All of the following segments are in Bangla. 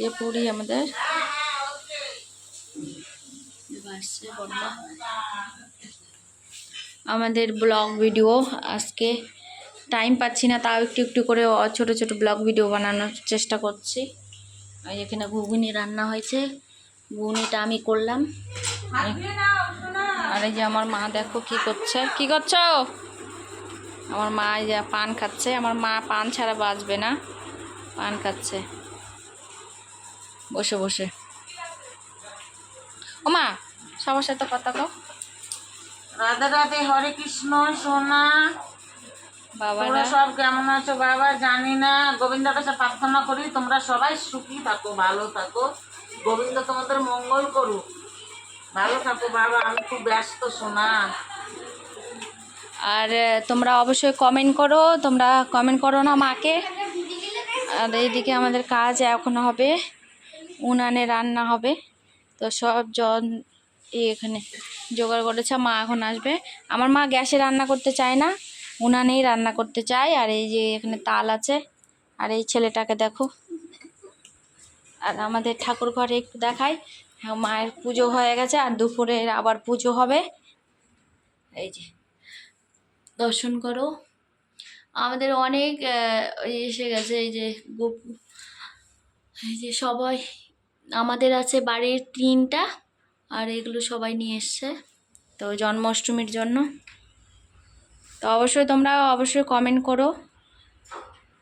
যে পুরি আমাদের। আমাদের ব্লগ ভিডিও। আজকে টাইম পাচ্ছি না, তাও একটু একটু করে ছোট ছোট ব্লগ ভিডিও বানানোর চেষ্টা করছি। আর এখানে ঘুগনি রান্না হয়েছে। ঘুগনিটা আমি করলাম। আর এই যে আমার মা দেখো কি করছে। কি করছ? আমার মা এই যে পান খাচ্ছে। আমার মা পান ছাড়া বাঁচবে না। পান খাচ্ছে। বসে বসে। ও মা সবার সাথে কথা কও। রাধা রাধে হরে কৃষ্ণ সোনা। তোমরা সব কেমন আছো? বাবা জানি না। গোবিন্দের কাছে প্রার্থনা করি তোমরা সবাই সুখী থাকো ভালো থাকো। গোবিন্দ তোমাদের মঙ্গল করুক। ভালো থাকো বাবা আমি খুব ব্যস্ত সোনা। আর তোমরা অবশ্যই কমেন্ট করো। তোমরা কমেন্ট করো না মাকে। আর এইদিকে আমাদের কাজ এখনও হবে। উনানে রান্না হবে। তো সব জন এখানে জোগাড় করেছে। মা এখন আসবে। আমার মা গ্যাসে রান্না করতে চায় না। উনানেই রান্না করতে চায়। আর এই যে এখানে তাল আছে। আর এই ছেলেটাকে দেখো। আর আমাদের ঠাকুর ঘরে একটু দেখাই। হ্যাঁ, মায়ের পুজো হয়ে গেছে আর দুপুরে আবার পুজো হবে। এই যে দর্শন করো। আমাদের অনেক এসে গেছে। এই যে গোপ এই যে সবাই আমাদের আছে বাড়ির তিনটা, আর এগুলো সবাই নিয়ে এসছে। তো জন্মাষ্টমীর জন্য। তো অবশ্যই তোমরা অবশ্যই কমেন্ট করো।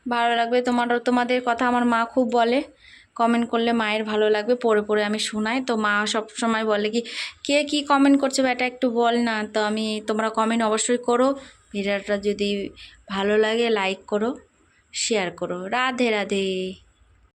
ভালো লাগবে তোমার, তোমাদের কথা আমার মা খুব বলে। কমেন্ট করলে মায়ের ভালো লাগবে, পড়ে পড়ে আমি শোনাই। তো মা সব সময় বলে কি, কে কি কমেন্ট করছে বেটা একটু বল না। তো আমি, তোমরা কমেন্ট অবশ্যই করো। ভিডিওটা যদি ভালো লাগে লাইক করো শেয়ার করো। রাধে রাধে।